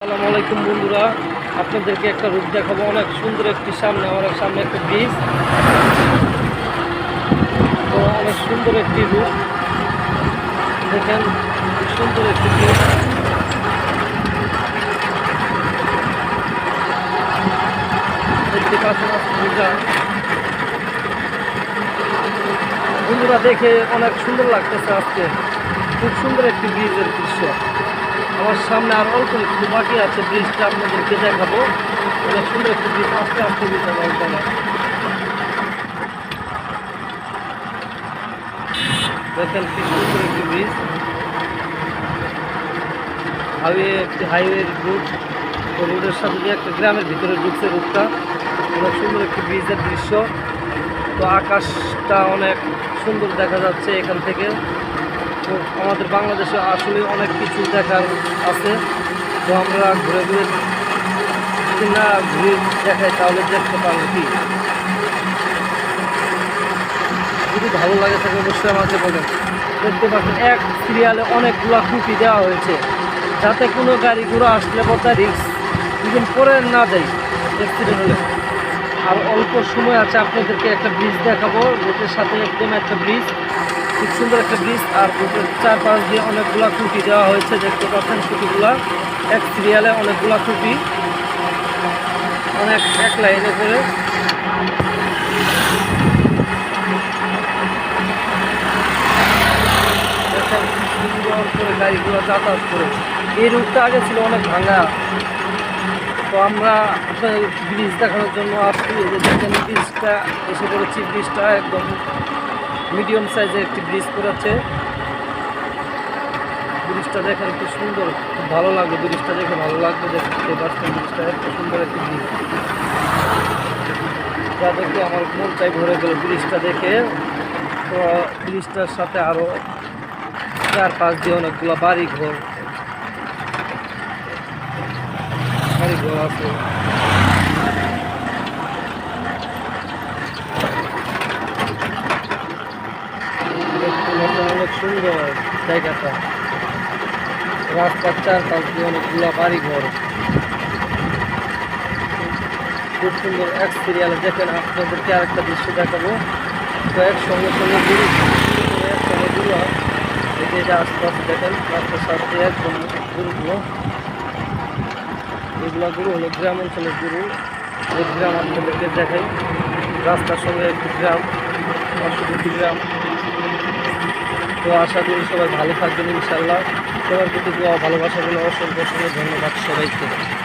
আসসালামু বন্ধুরা, আপনাদেরকে একটা রূপ দেখাবো। অনেক সুন্দর একটি সামনে, অনেক সামনে একটা ব্রিজ তো অনেক সুন্দর একটি রূপ। দেখেন সুন্দর একটি ব্রিজ বন্ধুরা, দেখে অনেক সুন্দর লাগতেছে আজকে। খুব সুন্দর একটি ব্রিজের দৃশ্য। আমার সামনে আর অল্প একটু বাকি আছে, ব্রিজটা আপনাদেরকে দেখাবো। অনেক সুন্দর একটি ব্রিজ, আস্তে আস্তে দিতে অল্প দেখেন কি সুন্দর একটি ব্রিজ। হাইওয়ে একটি হাইওয়ের রুট তো রোডের সাথে দিয়ে একটা গ্রামের ভিতরে ঢুকছে রুটটা অনেক সুন্দর একটি ব্রিজের দৃশ্য। তো আকাশটা অনেক সুন্দর দেখা যাচ্ছে এখান থেকে। আমাদের বাংলাদেশে আসলে অনেক কিছু দেখার আছে। তো আমরা ঘুরে ঘুরে যদি না ঘুরে দেখাই, তাহলে দেখতে পারব কি? যদি ভালো লাগে থাকে অবশ্যই আমাকে বলেন। দেখতে পাচ্ছেন, এক সিরিয়ালে অনেকগুলো খুঁটি দেওয়া হয়েছে। যাতে কোনো গাড়ি ঘোড়া আসলে বোধ রিক্স দুদিন পরে না যাই অ্যাক্সিডেন্ট হলে আর অল্প সময় আছে, আপনাদেরকে একটা ব্রিজ দেখাবো রোডের সাথে একদম একটা ব্রিজ খুব সুন্দর একটা ব্রিজ আর রোডের চারপাশ দিয়ে অনেকগুলা খুঁটি দেওয়া হয়েছে, দেখতে পাচ্ছেন খুঁটিগুলা। এক সিরিয়ালে অনেকগুলা খুঁটি। অনেক এক লাইনে করে। করে গাড়িগুলো যাতায়াত করে। এই রুটটা আগে ছিল অনেক ভাঙা। তো আমরা ব্রিজ দেখানোর জন্য আসছি। ব্রিজটা এসে পড়েছি ব্রিজটা একদম মিডিয়াম সাইজের একটি ব্রিজ করেছে ব্রিজটা দেখেন কি সুন্দর, খুব ভালো লাগবে ব্রিজটা দেখে, ভালো লাগবে দেখতে পাচ্ছেন ব্রিজটা, এত সুন্দর একটি ব্রিজ। যা দেখে আমার মনটাই ভরে গেল ব্রিজটা দেখে। তো ব্রিজটার সাথে আরও চার পাঁচ দিয়ে অনেকগুলো বাড়ি ঘর বাড়ি ঘর আছে দেখতে মতো অনেক সুন্দর জায়গাটা। রাস্তার চারপাশ দিয়ে অনেকগুলো বাড়ি ঘর খুব সুন্দর এক সিরিয়ালে দেখেন, আপনাদেরকে আরেকটা দৃশ্য দেখাবো। তো একসঙ্গে সঙ্গে গুরু একসঙ্গে গুরু হয়। এদিকে যে আশপাশে দেখেন, রাস্তার সাথে একদম গুরুগুলো এগুলো গুরু হলো গ্রাম অঞ্চলের গুরু এই গ্রাম আপনাদেরকে দেখাই। রাস্তার সঙ্গে একটি গ্রাম গ্রাম। তো আশা করি সবাই ভালো থাকবেন ইনশাল্লাহ সবার প্রতি ভালোবাসাগুলো অসংখ্য ধন্যবাদ সবাইকে।